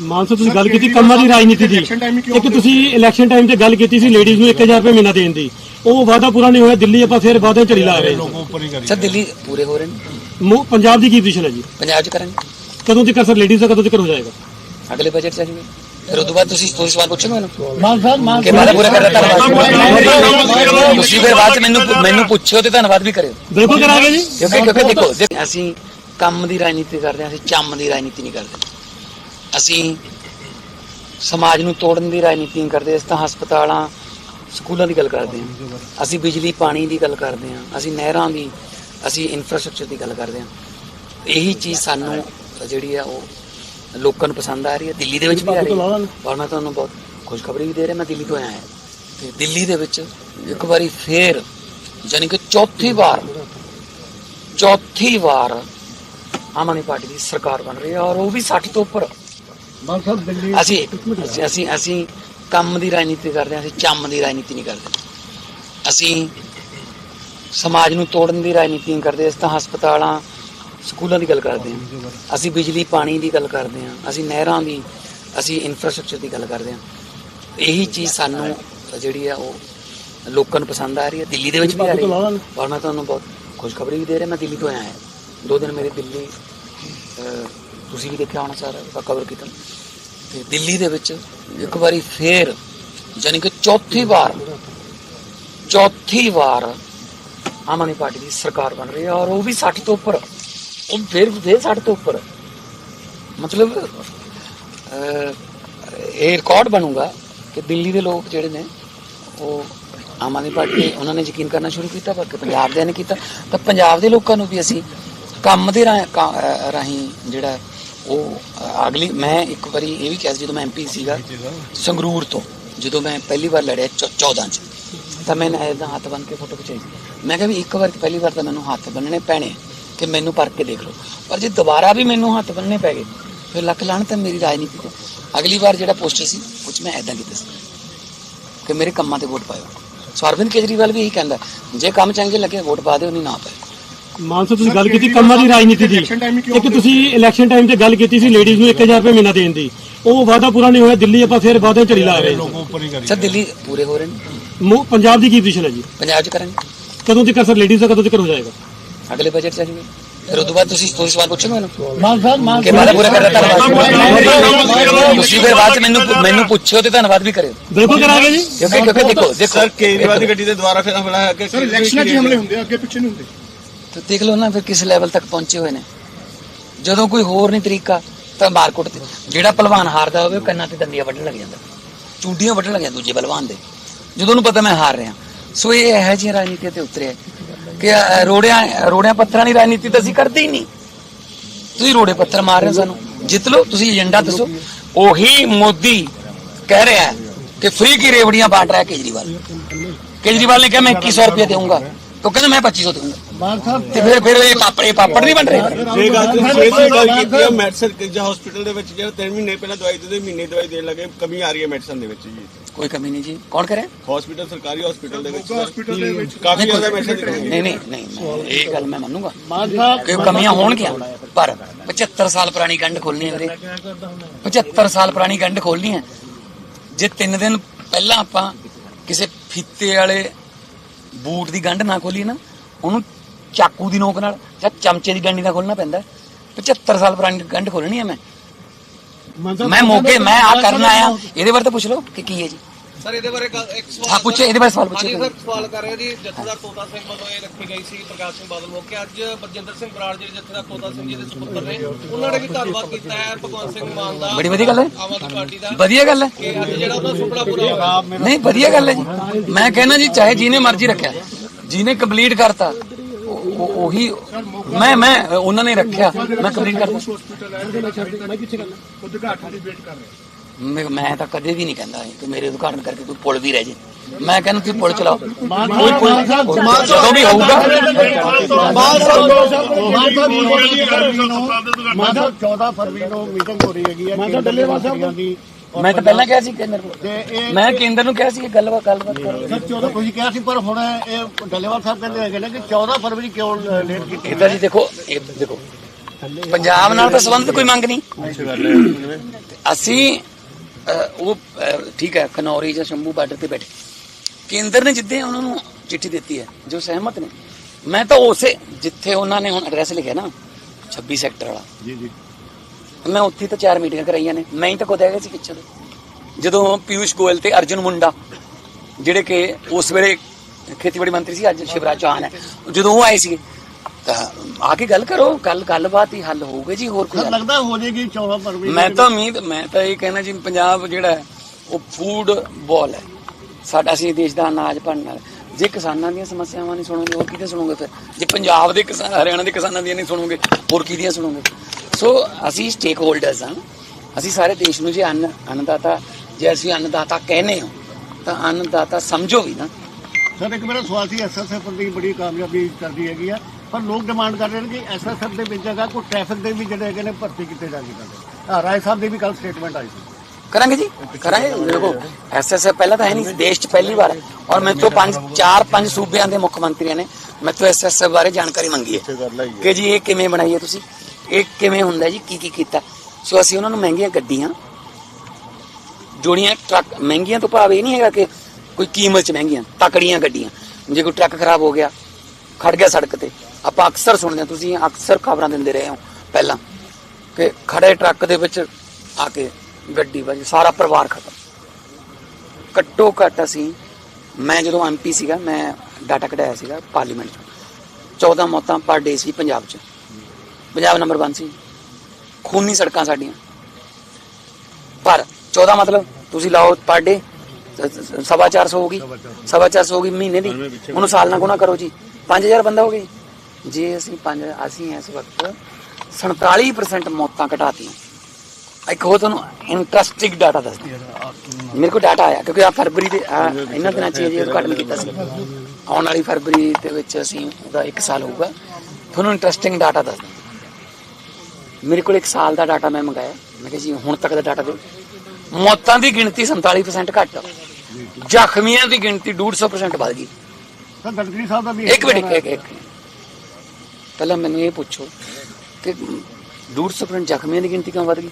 ਮਾਨਸਾ ਤੁਸੀਂ ਗੱਲ ਕੀਤੀ ਕੰਮਾਂ ਦੀ ਰਾਜਨੀਤੀ ਦੀ। ਇੱਕ ਤੁਸੀਂ ਇਲੈਕਸ਼ਨ ਟਾਈਮ ਤੇ ਗੱਲ ਕੀਤੀ ਸੀ ਲੇਡੀਜ਼ ਨੂੰ 1000 ਰੁਪਏ ਮਹੀਨਾ ਦੇਣ ਦੀ। ਉਹ ਵਾਅਦਾ ਪੂਰਾ ਨਹੀਂ ਹੋਇਆ ਦਿੱਲੀ ਆਪਾਂ ਫਿਰ ਵਾਅਦੇ ਝੜੀ ਲਾ ਰਹੇ। ਸਰ ਦਿੱਲੀ ਪੂਰੇ ਹੋ ਰਹੇ ਨੇ? ਮੋ- ਪੰਜਾਬ ਦੀ ਕੀ ਪੋਜੀਸ਼ਨ ਹੈ ਜੀ? ਪੰਜਾਬ ਚ ਕਰਾਂਗੇ। ਕਦੋਂ ਤੱਕ ਸਰ ਲੇਡੀਜ਼ ਦਾ ਕਦੋਂ ਤੱਕ ਹੋ ਜਾਏਗਾ? ਅਗਲੇ ਬਜਟ ਚ ਆਜੂਗੇ ਫਿਰ ਉਦੋਂ ਬਾਅਦ ਤੁਸੀਂ ਤੁਸੀਂ ਸਵਾਲ ਪੁੱਛੋਗੇ ਮੈਨੂੰ? ਮਾਨ ਸਾਹਿਬ ਮਾਨ ਕਿ ਵਾਅਦਾ ਪੂਰਾ ਕਰਦਾ ਧੰਨਵਾਦ। ਤੁਸੀਂ ਫਿਰ ਬਾਅਦ ਚ ਮੈਨੂੰ ਮੈਨੂੰ ਪੁੱਛਿਓ ਤੇ ਧੰਨਵਾਦ ਵੀ ਕਰਿਓ। ਬਿਲਕੁਲ ਕਰਾਂਗੇ ਜੀ। ਕਿਉਂਕਿ ਕਿਉਂਕਿ ਦੇਖੋ। ਅਸੀਂ ਕੰਮ ਦੀ ਰਾਜਨੀਤੀ ਕਰਦੇ ਹਾਂ ਅਸੀਂ ਚੰਮ ਦੀ ਰਾਜਨੀਤੀ ਨਹੀਂ ਕਰਦੇ। ਅਸੀਂ ਸਮਾਜ ਨੂੰ ਤੋੜਨ ਦੀ ਰਾਜਨੀਤੀ ਨਹੀਂ ਕਰਦੇ ਅਸੀਂ ਤਾਂ ਹਸਪਤਾਲਾਂ, ਸਕੂਲਾਂ ਦੀ ਗੱਲ ਕਰਦੇ ਹਾਂ। ਅਸੀਂ ਬਿਜਲੀ, ਪਾਣੀ ਦੀ ਗੱਲ ਕਰਦੇ ਹਾਂ, ਅਸੀਂ ਨਹਿਰਾਂ ਦੀ, ਅਸੀਂ ਇਨਫਰਾਸਟ੍ਰਕਚਰ ਦੀ ਗੱਲ ਕਰਦੇ ਹਾਂ। ਇਹੀ ਚੀਜ਼ ਸਾਨੂੰ ਜਿਹੜੀ ਆ ਉਹ ਲੋਕਾਂ ਨੂੰ ਪਸੰਦ ਆ ਰਹੀ ਹੈ। ਦਿੱਲੀ ਦੇ ਵਿੱਚ ਵੀ ਆ ਰਹੀ ਹੈ। ਔਰ ਮੈਂ ਤੁਹਾਨੂੰ ਬਹੁਤ ਖੁਸ਼ਖਬਰੀ ਵੀ ਦੇ ਰਿਹਾ, ਮੈਂ ਦਿੱਲੀ ਤੋਂ ਆਇਆ ਹਾਂ। ਤੇ ਦਿੱਲੀ ਦੇ ਵਿੱਚ ਇੱਕ ਵਾਰੀ ਫੇਰ ਯਾਨੀ ਕਿ ਚੌਥੀ ਵਾਰ ਚੌਥੀ ਵਾਰ ਆਮ ਆਦਮੀ ਪਾਰਟੀ ਦੀ ਸਰਕਾਰ ਬਣ ਰਹੀ ਹੈ ਔਰ ਉਹ ਵੀ 60 ਤੋਂ ਉੱਪਰ। ਅਸੀਂ ਅਸੀਂ- ਅਸੀਂ ਕੰਮ ਦੀ ਰਾਜਨੀਤੀ ਕਰਦੇ ਹਾਂ ਅਸੀਂ ਚੰਮ ਦੀ ਰਾਜਨੀਤੀ ਨਹੀਂ ਕਰਦੇ। ਅਸੀਂ ਸਮਾਜ ਨੂੰ ਤੋੜਨ ਦੀ ਰਾਜਨੀਤੀ ਨਹੀਂ ਕਰਦੇ ਅਸੀਂ ਤਾਂ ਹਸਪਤਾਲਾਂ ਸਕੂਲਾਂ ਦੀ ਗੱਲ ਕਰਦੇ ਹਾਂ। ਅਸੀਂ ਬਿਜਲੀ ਪਾਣੀ ਦੀ ਗੱਲ ਕਰਦੇ ਹਾਂ ਅਸੀਂ ਨਹਿਰਾਂ ਦੀ ਅਸੀਂ ਇਨਫਰਾਸਟ੍ਰਕਚਰ ਦੀ ਗੱਲ ਕਰਦੇ ਹਾਂ। ਇਹੀ ਚੀਜ਼ ਸਾਨੂੰ ਜਿਹੜੀ ਆ ਉਹ ਲੋਕਾਂ ਨੂੰ ਪਸੰਦ ਆ ਰਹੀ ਹੈ ਦਿੱਲੀ ਦੇ ਵਿੱਚ ਵੀ ਆ ਰਹੀ ਹੈ। ਔਰ ਮੈਂ ਤੁਹਾਨੂੰ ਬਹੁਤ ਖੁਸ਼ਖਬਰੀ ਵੀ ਦੇ ਰਿਹਾ ਮੈਂ ਦਿੱਲੀ ਤੋਂ ਆਇਆ ਹਾਂ। ਦੋ ਦਿਨ ਮੇਰੇ ਦਿੱਲੀ ਤੁਸੀਂ ਵੀ ਦੇਖਿਆ ਹੋਣਾ ਸਾਰਾ ਕਵਰ ਕੀਤਾ। ਤੇ ਦਿੱਲੀ ਦੇ ਵਿੱਚ ਇੱਕ ਵਾਰੀ ਫੇਰ ਯਾਨੀ ਕਿ ਚੌਥੀ ਵਾਰ ਚੌਥੀ ਵਾਰ ਆਮ ਆਦਮੀ ਪਾਰਟੀ ਦੀ ਸਰਕਾਰ ਬਣ ਰਹੀ ਹੈ ਔਰ ਉਹ ਵੀ 60 ਤੋਂ ਉੱਪਰ। ਉਹ ਫੇਰ ਫੇਰ 60 ਤੋਂ ਉੱਪਰ। ਮਤਲਬ ਇਹ ਰਿਕਾਰਡ ਬਣੂਗਾ ਕਿ ਦਿੱਲੀ ਦੇ ਲੋਕ ਜਿਹੜੇ ਨੇ, ਉਹ ਆਮ ਆਦਮੀ ਪਾਰਟੀ ਉਹਨਾਂ ਨੇ ਯਕੀਨ ਕਰਨਾ ਸ਼ੁਰੂ ਕੀਤਾ ਪਰ ਪੰਜਾਬ ਦੇ ਨੇ ਕੀਤਾ। ਤਾਂ ਪੰਜਾਬ ਦੇ ਲੋਕਾਂ ਨੂੰ ਵੀ ਅਸੀਂ ਕੰਮ ਦੇ ਰਾਹੀਂ ਜਿਹੜਾ ਉਹ ਅਗਲੀ, ਮੈਂ ਇੱਕ ਵਾਰੀ ਇਹ ਵੀ ਕਿਹਾ ਸੀ ਜਦੋਂ ਮੈਂ ਐਮਪੀ ਸੀਗਾ, ਸੰਗਰੂਰ ਤੋਂ, ਜਦੋਂ ਮੈਂ ਪਹਿਲੀ ਵਾਰ ਲੜਿਆ 14 ਚ, ਤਾਂ ਮੈਂ ਐਦਾਂ ਹੱਥ ਬੰਨ ਕੇ ਫੋਟੋ ਖਿਚਾਈ। ਮੈਂ ਕਿਹਾ ਵੀ ਇੱਕ ਵਾਰ, ਪਹਿਲੀ ਵਾਰ ਤਾਂ ਮੈਨੂੰ ਹੱਥ ਬੰਨਣੇ ਪੈਣੇ ਕਿ ਮੈਨੂੰ ਪਰ ਕੇ ਦੇਖ ਲਓ। ਪਰ ਜੇ ਦੁਬਾਰਾ ਵੀ ਮੈਨੂੰ ਹੱਥ ਬੰਨਣੇ ਪੈ ਗਏ, ਫਿਰ ਲੱਕ ਲਾਣ ਤਾਂ ਮੇਰੀ ਰਾਜਨੀਤੀ ਤੇ। ਅਗਲੀ ਵਾਰ ਜਿਹੜਾ ਪੋਸਟਰ ਸੀ, ਉਹ 'ਚ ਮੈਂ ਐਦਾਂ ਕੀਤਾ ਸੀ, ਕਿ ਮੇਰੇ ਕੰਮਾਂ ਤੇ ਵੋਟ ਪਾਇਓ। ਸੋ ਅਰਵਿੰਦ ਕੇਜਰੀਵਾਲ ਵੀ ਇਹੀ ਕਹਿੰਦਾ, ਜੇ ਕੰਮ ਚੰਗੇ ਲੱਗੇ, ਵੋਟ ਪਾ ਦਿਓ, ਨਹੀਂ ਨਾ ਪਾਇਓ। ਮਾਨਸਾ ਤੁਸੀਂ ਗੱਲ ਕੀਤੀ ਕੰਮਾਂ ਦੀ ਰਾਜਨੀਤੀ ਦੀ ਇੱਕ ਤੁਸੀਂ ਇਲੈਕਸ਼ਨ ਟਾਈਮ ਤੇ ਗੱਲ ਕੀਤੀ ਸੀ ਲੇਡੀਜ਼ ਨੂੰ 1000 ਰੁਪਏ ਮਹੀਨਾ ਦੇਣ ਦੀ। ਉਹ ਵਾਅਦਾ ਪੂਰਾ ਨਹੀਂ ਹੋਇਆ ਦਿੱਲੀ ਆਪਾਂ ਫਿਰ ਵਾਅਦੇ ਝੜੀ ਲਾ ਰਹੇ ਸਰ ਦਿੱਲੀ ਪੂਰੇ ਹੋ ਰਹੇ ਨੇ? ਮੋ- ਪੰਜਾਬ ਦੀ ਕੀ ਪੋਜੀਸ਼ਨ ਹੈ ਜੀ? ਪੰਜਾਬ 'ਚ ਕਰਾਂਗੇ। ਕਦੋਂ ਤੱਕ ਸਰ ਲੇਡੀਜ਼ ਦਾ ਕਦੋਂ ਤੱਕ ਹੋ ਜਾਏਗਾ? ਅਗਲੇ ਬਜਟ 'ਚ ਆਜੂਗੇ ਫਿਰ ਉਦੋਂ ਬਾਅਦ ਤੁਸੀਂ ਤੁਸੀਂ ਸਵਾਲ ਪੁੱਛੋਗੇ ਮੈਨੂੰ? ਮਾਨ ਸਾਹਿਬ ਮਾਨ ਕਿ ਵਾਅਦਾ ਪੂਰਾ ਕਰਦਾ ਧੰਨਵਾਦ। ਤੁਸੀਂ ਫਿਰ ਬਾਅਦ ਚ ਮੈਨੂੰ ਮੈਨੂੰ ਪੁੱਛਿਓ ਤੇ ਧੰਨਵਾਦ ਵੀ ਕਰਿਓ। ਬਿਲਕੁਲ ਕਰਾਂਗੇ ਜੀ। ਕਿਉਂਕਿ ਦੇਖੋ ਦੇਖੋ ਸਰ ਕੇਜਰੀਵਾਲ ਦੀ ਗੱਡੀ ਦੇ ਦੁਆਰਾ ਫਿਰ ਹਮਲਾ ਹੈ ਕਿ ਸਰ ਇਲੈਕਸ਼ਨਾਂ 'ਚ ਹਮਲੇ ਹੁੰਦੇ ਆ ਅੱਗੇ ਪਿੱਛੇ ਨਹੀਂ ਹੁੰਦੇ। ਤੇ ਦੇਖ ਲਓ ਨਾ ਫਿਰ ਕਿਸ ਲੈਵਲ ਤੱਕ ਪਹੁੰਚੇ ਹੋਏ ਨੇ। ਜਦੋਂ ਕੋਈ ਹੋਰ ਨਹੀਂ ਤਰੀਕਾ, ਤਾਂ ਮਾਰਕੁੱਟ ਤੇ ਜਿਹੜਾ ਪਹਿਲਵਾਨ ਹਾਰਦਾ ਹੋਵੇ, ਉਹ ਕੰਨਾਂ ਤੇ ਦੰਦੀਆਂ ਵੱਢਣ ਲੱਗ ਜਾਂਦਾ। ਚੂਡੀਆਂ ਵੱਢਣ ਲੱਗ ਜਾਂਦਾ, ਦੂਜੇ ਪਹਿਲਵਾਨ ਦੇ। ਜਦੋਂ ਉਹਨੂੰ ਪਤਾ ਮੈਂ ਹਾਰ ਰਿਹਾ। ਸੋ ਇਹ ਹੈ ਜੀ ਰਾਜਨੀਤੀ ਤੇ ਉਤਰਿਆ। ਕਿ ਰੋੜਿਆਂ ਰੋੜਿਆਂ ਪੱਥਰਾਂ ਦੀ ਰਾਜਨੀਤੀ ਤਾਂ ਅਸੀਂ ਕਰਦੇ ਹੀ ਨਹੀਂ। ਤੁਸੀਂ ਰੋੜੇ ਪੱਥਰ ਮਾਰ ਰਹੇ ਹੋ ਸਾਨੂੰ। ਜਿੱਤ ਲਓ, ਤੁਸੀਂ ਏਜੰਡਾ ਦੱਸੋ। ਉਹੀ ਮੋਦੀ ਕਹਿ ਰਿਹਾ ਹੈ कि फ्री की रेवड़ियां बांट रहा ਕੇਜਰੀਵਾਲ केजरीवाल केजरीवाल ने कहा मैं इक्कीस सौ रुपया ਕਹਿੰਦਾ, ਮੈਂ कहते मैं पच्चीस ਤੇ ਫਿਰ ਫਿਰ ਇਹ ਪਾਪੜ ਇਹ ਪਾਪੜ ਨਹੀਂ ਬਣ ਰਹੇ? ਜੇ ਗੱਲ ਤੁਸੀਂ ਇਹ ਗੱਲ ਕੀਤੀ ਹੈ ਮੈਡੀਸਨ ਜਾਂ ਹਸਪੀਟਲ ਦੇ ਵਿੱਚ ਜਿਹੜਾ 3 ਮਹੀਨੇ ਪਹਿਲਾਂ ਦਵਾਈ ਦਿੰਦੇ ਮਹੀਨੇ ਦਵਾਈ ਦੇਣ ਲੱਗੇ ਕਮੀ ਆ ਰਹੀ ਹੈ ਮੈਡੀਸਨ ਦੇ ਵਿੱਚ ਜੀ। ਕੋਈ ਕਮੀ ਨਹੀਂ ਜੀ। ਕੌਣ ਕਰੇ ਹਸਪੀਟਲ ਸਰਕਾਰੀ ਹਸਪੀਟਲ ਦੇ ਵਿੱਚ ਹਸਪੀਟਲ ਦੇ ਵਿੱਚ ਕਾਫੀ ਜ਼ਿਆਦਾ ਮੈਡੀਸਨ ਦੀ ਕਮੀ ਹੈ। ਨਹੀਂ ਨਹੀਂ ਨਹੀਂ ਮੈਂ ਇਹ ਗੱਲ ਮੈਂ ਮੰਨੂਗਾ। ਮਾਨ ਸਾਹਿਬ ਕਿ ਕਮੀਆਂ ਹੋਣਗੀਆਂ ਪਰ 75 ਸਾਲ ਪੁਰਾਣੀ ਗੰਢ ਖੋਲਣੀ ਹੈ ਵੀਰੇ। 75 ਸਾਲ ਪੁਰਾਣੀ ਗੰਢ ਖੋਲਣੀ ਹੈ। ਜੇ 3 ਦਿਨ ਪਹਿਲਾਂ ਆਪਾਂ ਕਿਸੇ ਫੀਤੇ ਵਾਲੇ ਬੂਟ ਦੀ ਗੰਢ ਨਾ ਖੋਲੀ ਨਾ ਉਹਨੂੰ ਚਾਕੂ ਦੀ ਨੋਕ ਨਾਲ ਜਾਂ ਚਮਚੇ ਦੀ ਡੰਡੀ ਨਾਲ ਖੋਲਣਾ ਪੈਂਦਾ। ਹੈ। 75 ਸਾਲ ਪੁਰਾਣੀ ਗੰਢ ਖੋਲਣੀ ਹੈ ਮੈਂ। ਮੈਂ ਮੌਕੇ ਮੈਂ ਆ ਕਰਨ ਆਇਆ। ਇਹਦੇ ਬਾਰੇ ਤਾਂ ਪੁੱਛ ਲਓ ਕਿ ਕੀ ਹੈ ਜੀ। ਸਰ ਇਹਦੇ ਬਾਰੇ ਇੱਕ ਸਵਾਲ ਹਾਂ ਪੁੱਛੇ ਇਹਦੇ ਬਾਰੇ ਸਵਾਲ ਹਾਂਜੀ ਪੁੱਛੇ ਸਰ ਸਵਾਲ ਕਰ ਰਹੇ ਜੀ। ਜਥੇਦਾਰ ਤੋਤਾ ਸਿੰਘ ਵੱਲੋਂ ਇਹ ਰੱਖੀ ਗਈ ਸੀ ਪ੍ਰਕਾਸ਼ ਸਿੰਘ ਬਾਦਲ ਮੌਕੇ। ਅੱਜ ਬਰਜਿੰਦਰ ਸਿੰਘ ਬਰਾੜ ਜਿਹੜੇ ਜਥੇਦਾਰ ਤੋਤਾ ਸਿੰਘ ਜੀ ਦੇ ਸੁਪੁੱਤਰ ਨੇ ਉਹਨਾਂ ਨੇ ਵੀ ਧੰਨਵਾਦ ਕੀਤਾ ਹੈ ਭਗਵੰਤ ਸਿੰਘ ਮਾਨ ਦਾ ਬੜੀ ਵਧੀਆ ਗੱਲ ਹੈ। ਆਮ ਆਦਮੀ ਪਾਰਟੀ ਦਾ। ਵਧੀਆ ਗੱਲ ਹੈ। ਕਿ ਅੱਜ ਜਿਹੜਾ ਉਹਦਾ ਸੁਪਨਾ ਪੂਰਾ ਹੋਇਆ। ਨਹੀਂ ਵਧੀਆ ਗੱਲ ਹੈ ਜੀ। ਮੈਂ ਕਹਿੰਦਾ ਜੀ ਚਾਹੇ ਜਿਹਨੇ ਮਰਜ਼ੀ ਰੱਖਿਆ ਜਿਹਨੇ ਕੰਪਲੀਟ ਕਰਤਾ ਉਹ- ਉਹ- ਮੈਂ ਮੈਂ ਉਹਨਾਂ ਨੇ ਰੱਖਿਆ ਮੈਂ ਕੰਪਲੀਟ ਕਰਤਾ ਹਸਪੀਟਲ ਹੈ ਮੈਂ ਕਿੱਥੇ ਕਰਨਾ ਉਦਘਾਟਨ ਦੀ ਵੇਟ ਕਰ ਰਿਹਾ ਮੈਂ ਮੈਂ ਤਾਂ ਕਦੇ ਵੀ ਨਹੀਂ ਕਹਿੰਦਾ ਕਿ ਮੇਰੇ ਉਦਘਾਟਨ ਕਰਕੇ ਕੋਈ ਪੁਲ ਵੀ ਰਹਿ ਜੇ ਮੈਂ ਕਹਿੰਦਾ ਤੁਸੀਂ ਪੁਲ ਚਲਾਓ ਕੋਈ ਪੁਲ ਜਦੋਂ ਵੀ ਹੋਊਗਾ ਸਾਹਿਬ 14 ਫਰਵਰੀ ਨੂੰ ਮੀਟਿੰਗ ਹੋ ਰਹੀ ਹੈਗੀ ਹੈ ਸਾਹਿਬ ਡੱਲੇਵਾਲ ਸਾਹਿਬ ਦੀ ਮੈਂ ਤਾਂ ਪਹਿਲਾਂ ਕਿਹਾ ਸੀ ਕਿ ਮੇਰੇ ਕੋਲ ਮੈਂ ਕੇਂਦਰ ਨੂੰ ਕਿਹਾ ਸੀ ਕਿ ਗੱਲਬਾਤ ਗੱਲਬਾਤ ਕਰੋ ਸਰ 14 ਤੁਸੀਂ ਕਿਹਾ ਸੀ ਪਰ ਹੁਣ ਇਹ ਡੱਲੇਵਾਲ ਸਾਹਿਬ ਕਹਿੰਦੇ ਹੈਗੇ ਨੇ ਕਿ 14 ਫਰਵਰੀ ਕਿਉਂ ਲੇਟ ਕੀਤੀ? ਇਦਾਂ ਜੀ ਦੇਖੋ ਇਹ ਦੇਖੋ ਪੰਜਾਬ ਨਾਲ ਤਾਂ ਸੰਬੰਧਿਤ ਕੋਈ ਮੰਗ ਨਹੀਂ। ਅਸੀਂ ਉਹ ਠੀਕ ਹੈ ਖਨੌਰੀ ਜਾਂ ਸ਼ੰਭੂ ਬਾਰਡਰ ਤੇ ਬੈਠੇ। ਕੇਂਦਰ ਨੇ ਜਿੱਦੇ ਉਹਨਾਂ ਨੂੰ ਚਿੱਠੀ ਦਿੱਤੀ ਹੈ ਜੋ ਸਹਿਮਤ ਨੇ। ਮੈਂ ਤਾਂ ਉਸੇ ਜਿੱਥੇ ਉਹਨਾਂ ਨੇ ਹੁਣ ਐਡਰੈਸ ਲਿਖਿਆ ਨਾ 26 ਸੈਕਟਰ ਵਾਲਾ। ਜੀ ਜੀ। ਮੈਂ ਉੱਥੇ ਤਾਂ ਚਾਰ ਮੀਟਿੰਗਾਂ ਕਰਾਈਆਂ ਨੇ। ਮੈਂ ਹੀ ਤਾਂ ਖੁਦ ਹੈਗਾ ਸੀ ਪਿੱਛੇ ਜਦੋਂ ਪਿਊਸ਼ ਗੋਇਲ ਤੇ ਅਰਜੁਨ ਮੁੰਡਾ ਜਿਹੜੇ ਕਿ ਉਸ ਵੇਲੇ ਖੇਤੀਬਾੜੀ ਮੰਤਰੀ ਸੀ ਅੱਜ ਸ਼ਿਵਰਾਜ ਚੌਹਾਨ ਹੈ ਜਦੋਂ ਉਹ ਆਏ ਸੀ ਤਾਂ ਆ ਕੇ ਗੱਲ ਕਰੋ ਗੱਲ ਗੱਲਬਾਤ ਹੀ ਹੱਲ ਹੋਊਗਾ ਜੀ ਹੋਰ ਕੋਈ ਲੱਗਦਾ ਹੋ ਜਾਏਗੀ 14 ਫਰਵਰੀ ਮੈਂ ਤਾਂ ਉਮੀਦ ਮੈਂ ਤਾਂ ਇਹ ਕਹਿਣਾ ਜੀ ਪੰਜਾਬ ਜਿਹੜਾ ਉਹ ਫੂਡ ਬਾਲ ਹੈ। ਸਾਡਾ ਅਸੀਂ ਦੇਸ਼ ਦਾ ਅਨਾਜ ਬਣਨ ਵਾਲਾ ਜੇ ਕਿਸਾਨਾਂ ਦੀਆਂ ਸਮੱਸਿਆਵਾਂ ਨਹੀਂ ਸੁਣੋਗੇ ਹੋਰ ਕਿਹਦੇ ਸੁਣੋਗੇ ਫਿਰ? ਜੇ ਪੰਜਾਬ ਦੇ ਕਿਸਾਨ ਹਰਿਆਣਾ ਦੇ ਕਿਸਾਨਾਂ ਦੀਆਂ ਨਹੀਂ ਸੁਣੋਗੇ ਹੋਰ ਕਿਹਦੀਆਂ ਸੁਣੋਗੇ? ਸੋ ਅਸੀਂ ਸਟੇਕ ਹੋਲਡਰਸ ਹਾਂ। ਅਸੀਂ ਸਾਰੇ ਦੇਸ਼ ਨੂੰ ਜੇ ਅੰਨ ਅੰਨਦਾਤਾ ਜੇ ਅਸੀਂ ਅੰਨਦਾਤਾ ਕਹਿੰਦੇ ਹਾਂ ਤਾਂ ਅੰਨਦਾਤਾ ਸਮਝੋ ਵੀ ਨਾ। ਸਰ ਇੱਕ ਮੇਰਾ ਸਵਾਲ ਸੀ ਐਸਐਸਐਫ ਦੀ ਬੜੀ ਕਾਮਯਾਬੀ ਕਰਦੀ ਹੈਗੀ ਆ ਪਰ ਲੋਕ ਡਿਮਾਂਡ ਕਰ ਰਹੇ ਨੇ ਕਿ ਐਸਐਸਐਫ ਦੇ ਵਿੱਚ ਹੈਗਾ ਕੋਈ ਟ੍ਰੈਫਿਕ ਦੇ ਵੀ ਜਿਹੜੇ ਹੈਗੇ ਨੇ ਭਰਤੀ ਕੀਤੇ ਜਾਣਗੇ ਕਹਿੰਦੇ ਆ ਰਾਏ ਸਾਹਿਬ ਦੀ ਵੀ ਕੱਲ ਸਟੇਟਮੈਂਟ ਆਈ ਸੀ। ਕਰਾਂਗੇ ਜੀ? ਕਰਾਂਗੇ? ਦੇਖੋ ਐਸਐਸਐਫ ਪਹਿਲਾਂ ਤਾਂ ਹੈ ਨਹੀਂ ਦੇਸ਼ 'ਚ ਪਹਿਲੀ ਵਾਰ। ਔਰ ਮੇਰੇ ਤੋਂ ਪੰਜ ਚਾਰ ਪੰਜ ਸੂਬਿਆਂ ਦੇ ਮੁੱਖ ਮੰਤਰੀਆਂ ਨੇ। ਮੇਰੇ ਤੋਂ ਐਸਐਸਐਫ ਬਾਰੇ ਜਾਣਕਾਰੀ ਮੰਗੀ ਹੈ। ਕਿ ਜੀ ਇਹ ਕਿਵੇਂ ਬਣਾਈ ਹੈ ਤੁਸੀਂ? ਇਹ ਕਿਵੇਂ ਹੁੰਦਾ ਜੀ? ਕੀ ਕੀ ਕੀਤਾ? ਸੋ ਅਸੀਂ ਉਹਨਾਂ ਨੂੰ ਮਹਿੰਗੀਆਂ ਗੱਡੀਆਂ, ਜੋੜੀਆਂ, ਟਰੱਕ, ਮਹਿੰਗੀਆਂ ਤੋਂ ਭਾਵ ਇਹ ਨਹੀਂ ਹੈਗਾ ਕਿ ਕੋਈ ਕੀਮਤ 'ਚ ਮਹਿੰਗੀਆਂ, ਤਕੜੀਆਂ ਗੱਡੀਆਂ। ਜੇ ਕੋਈ ਟਰੱਕ ਖਰਾਬ ਹੋ ਗਿਆ ਖੜ ਗਿਆ ਸੜਕ ਤੇ। ਆਪਾਂ ਅਕਸਰ ਸੁਣਦੇ ਹਾਂ, ਤੁਸੀਂ ਅਕਸਰ ਖਬਰਾਂ ਦਿੰਦੇ ਰਹੇ ਹੋ ਪਹਿਲਾਂ ਕਿ ਖੜੇ ਟਰੱਕ ਦੇ ਵਿੱਚ ਆ ਕੇ ਗੱਡੀ ਵੱਜ, ਸਾਰਾ ਪਰਿਵਾਰ ਖਤਮ। ਘੱਟੋ ਘੱਟ ਅਸੀਂ, ਮੈਂ ਜਦੋਂ ਐਮਪੀ ਸੀਗਾ, ਮੈਂ ਡਾਟਾ ਕਢਾਇਆ ਸੀਗਾ ਪਾਰਲੀਮੈਂਟ 'ਚ। 14 ਮੌਤਾਂ ਪਰ ਡੇ ਸੀ ਪੰਜਾਬ 'ਚ। ਪੰਜਾਬ ਨੰਬਰ 1 ਸੀ। ਖੂਨੀ ਸੜਕਾਂ ਸਾਡੀਆਂ। ਪਰ 14 ਮਤਲਬ, ਤੁਸੀਂ ਲਾਓ ਪਰ ਡੇ, ਸਵਾ 400 ਹੋ ਗਈ। ਸਵਾ 400 ਹੋ ਗਈ ਮਹੀਨੇ ਦੀ। ਉਹਨੂੰ ਸਾਲ ਨਾਲ ਗੁਣਾ ਕਰੋ ਜੀ। 5000 ਬੰਦਾ ਹੋ ਗਈ ਜੇ। ਅਸੀਂ ਪੰਜ ਅਸੀਂ ਇਸ ਵਕਤ 47% ਮੌਤਾਂ ਘਟਾਤੀਆਂ। ਇੱਕ ਹੋਰ ਤੁਹਾਨੂੰ ਇੰਟਰਸਟਿੰਗ ਡਾਟਾ ਦੱਸਦਾ। ਮੇਰੇ ਕੋਲ ਡਾਟਾ ਆਇਆ, ਕਿਉਂਕਿ ਆ ਫਰਵਰੀ ਦੇ ਇਹਨਾਂ ਦਿਨਾਂ ਚ ਇਹ ਉਦਘਾਟਨ ਕੀਤਾ ਸੀ। ਆਉਣ ਵਾਲੀ ਫਰਵਰੀ ਦੇ ਵਿੱਚ ਅਸੀਂ ਉਹਦਾ 1 ਸਾਲ ਹੋਊਗਾ। ਤੁਹਾਨੂੰ ਇੰਟਰਸਟਿੰਗ ਡਾਟਾ ਦੱਸਦਾ। ਮੇਰੇ ਕੋਲ 1 ਸਾਲ ਦਾ ਡਾਟਾ ਮੈਂ ਮੰਗਾਇਆ। ਮੈਂ ਕਿਹਾ ਜੀ ਹੁਣ ਤੱਕ ਦਾ ਡਾਟਾ ਦਿਓ। ਮੌਤਾਂ ਦੀ ਗਿਣਤੀ 47% ਘੱਟ। ਜ਼ਖਮੀਆਂ ਦੀ ਗਿਣਤੀ 150% ਵੱਧ ਗਈ। ਸਰ ਗਡਕਰੀ ਸਾਹਿਬ ਦਾ ਵੀ ਇੱਕ ਮਿੰਟ ਇੱਕ ਇੱਕ ਪਹਿਲਾਂ ਮੈਨੂੰ ਇਹ ਪੁੱਛੋ ਕਿ 150% ਜ਼ਖਮੀਆਂ ਦੀ ਗਿਣਤੀ ਕਿਉਂ ਵੱਧ ਗਈ?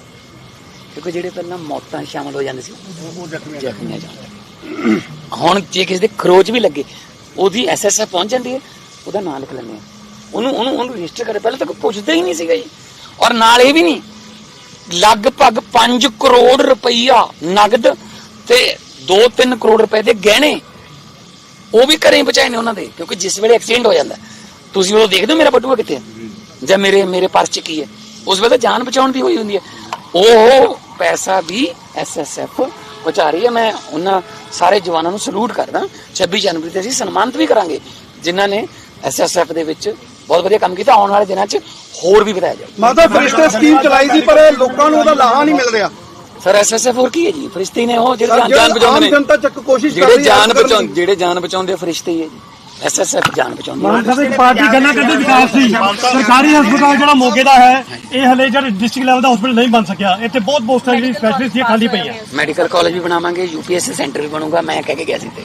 ਕਿਉਂਕਿ ਜਿਹੜੇ ਪਹਿਲਾਂ ਮੌਤਾਂ ਸ਼ਾਮਲ ਹੋ ਜਾਂਦੇ ਸੀ ਉਹ। ਜ਼ਖਮੀਆਂ ਜਾਂਦੇ ਹੁਣ ਜੇ ਕਿਸੇ ਦੇ ਖਰੋਚ ਵੀ ਲੱਗੇ ਉਹਦੀ ਐਸਐਸਐਫ ਪਹੁੰਚ ਜਾਂਦੀ ਹੈ ਉਹਦਾ ਨਾਂ ਲਿਖ ਲੈਂਦੇ ਆ ਉਹਨੂੰ ਉਹਨੂੰ ਉਹਨੂੰ ਰਜਿਸਟਰ ਕਰੇ। ਪਹਿਲਾਂ ਤਾਂ ਕੋਈ ਪੁੱਛਦਾ ਹੀ ਨਹੀਂ ਸੀਗਾ ਜੀ। ਔਰ ਨਾਲ ਇਹ ਵੀ ਨਹੀਂ, ਲਗਭਗ 5 ਕਰੋੜ ਰੁਪਈਆ ਨਗਦ ਤੇ 2-3 ਕਰੋੜ ਰੁਪਏ ਦੇ ਗਹਿਣੇ ਉਹ ਵੀ ਘਰੇ ਬਚਾਏ ਨੇ ਉਹਨਾਂ ਦੇ, ਕਿਉਂਕਿ ਜਿਸ ਵੇਲੇ ਐਕਸੀਡੈਂਟ ਹੋ ਜਾਂਦਾ, ਤੁਸੀਂ ਉਹ ਦੇਖਦੇ ਹੋ ਮੇਰਾ ਬਟੂਆ ਕਿੱਥੇ ਹੈ? ਜਾਂ ਮੇਰੇ ਮੇਰੇ ਪਰਸ 'ਚ ਕੀ ਹੈ? ਉਸ ਵੇਲੇ ਤਾਂ ਜਾਨ ਬਚਾਉਣ ਦੀ ਹੋਈ ਹੁੰਦੀ ਹੈ। ਉਹ ਪੈਸਾ ਵੀ ਐਸਐਸਐਫ ਬਚਾ ਰਹੀ ਹੈ। ਮੈਂ ਉਹਨਾਂ ਸਾਰੇ ਜਵਾਨਾਂ ਨੂੰ ਸਲੂਟ ਕਰਦਾ 26 ਜਨਵਰੀ ਤੇ ਅਸੀਂ ਸਨਮਾਨਿਤ ਵੀ ਕਰਾਂਗੇ, ਜਿਨ੍ਹਾਂ ਨੇ ਐਸਐਸਐਫ ਦੇ ਵਿੱਚ ਬਹੁਤ ਵਧੀਆ ਕੰਮ ਕੀਤਾ ਆਉਣ ਵਾਲੇ ਦਿਨਾਂ 'ਚ ਹੋਰ ਵੀ ਵਧਾਇਆ ਜਾਏ ਮਾਤਾ ਫਰਿਸ਼ਤੇ ਸਕੀਮ ਚਲਾਈ ਸੀ ਪਰ ਇਹ ਲੋਕਾਂ ਨੂੰ ਉਹਦਾ ਲਾਹਾ ਨਹੀਂ ਮਿਲ ਰਿਹਾ। ਸਰ ਐਸਐਸਐਫ ਹੋਰ ਕੀ ਹੈ ਜੀ? ਫਰਿਸ਼ਤੇ ਨੇ ਉਹ ਜਿਹੜੇ ਜਾਨ- ਬਚਾਉਂਦੇ ਨੇ। ਜਨਤਾ ਚੱਕ ਕੋਸ਼ਿਸ਼ ਕਰ ਜਿਹੜੇ ਰਹੀ ਹੈ ਜਾਨ ਕਰਨ ਬਚਾਉਂ ਦੀ। ਜਿਹੜੇ ਜਾਨ ਬਚਾਉਂਦੇ ਆ ਫਰਿਸ਼ਤੇ ਹੀ ਹੈ ਜੀ। ਐਸਐਸਐਫ ਜਾਨ ਬਚਾਉਂਦੀ ਹੈ ਮਾਨ ਸਾਹਿਬ ਇੱਕ ਪਾਰਟੀ ਕਹਿੰਦਾ ਕਹਿੰਦੇ ਵਿਕਾਸ ਸੀ ਸਰਕਾਰੀ ਹਸਪਤਾਲ ਜਿਹੜਾ ਮੋਗੇ ਦਾ ਹੈ ਇਹ ਹਲੇ ਜਿਹੜਾ ਡਿਸਟ੍ਰਿਕਟ ਲੈਵਲ ਦਾ ਹਸਪਤਾਲ ਨਹੀਂ ਬਣ ਸਕਿਆ। ਇੱਥੇ ਬਹੁਤ ਪੋਸਟਾਂ ਜਿਹੜੀ ਸਪੈਸ਼ਲਿਸਟ ਖਾਲੀ ਪਈਆਂ। ਮੈਡੀਕਲ ਕਾਲਜ ਵੀ ਬਣਾਵਾਂਗੇ ਯੂਪੀਐਸਸੀ ਸੈਂਟਰ ਵੀ ਬਣੂਗਾ ਮੈਂ ਕਹਿ ਕੇ ਗਿਆ ਸੀ ਤੇ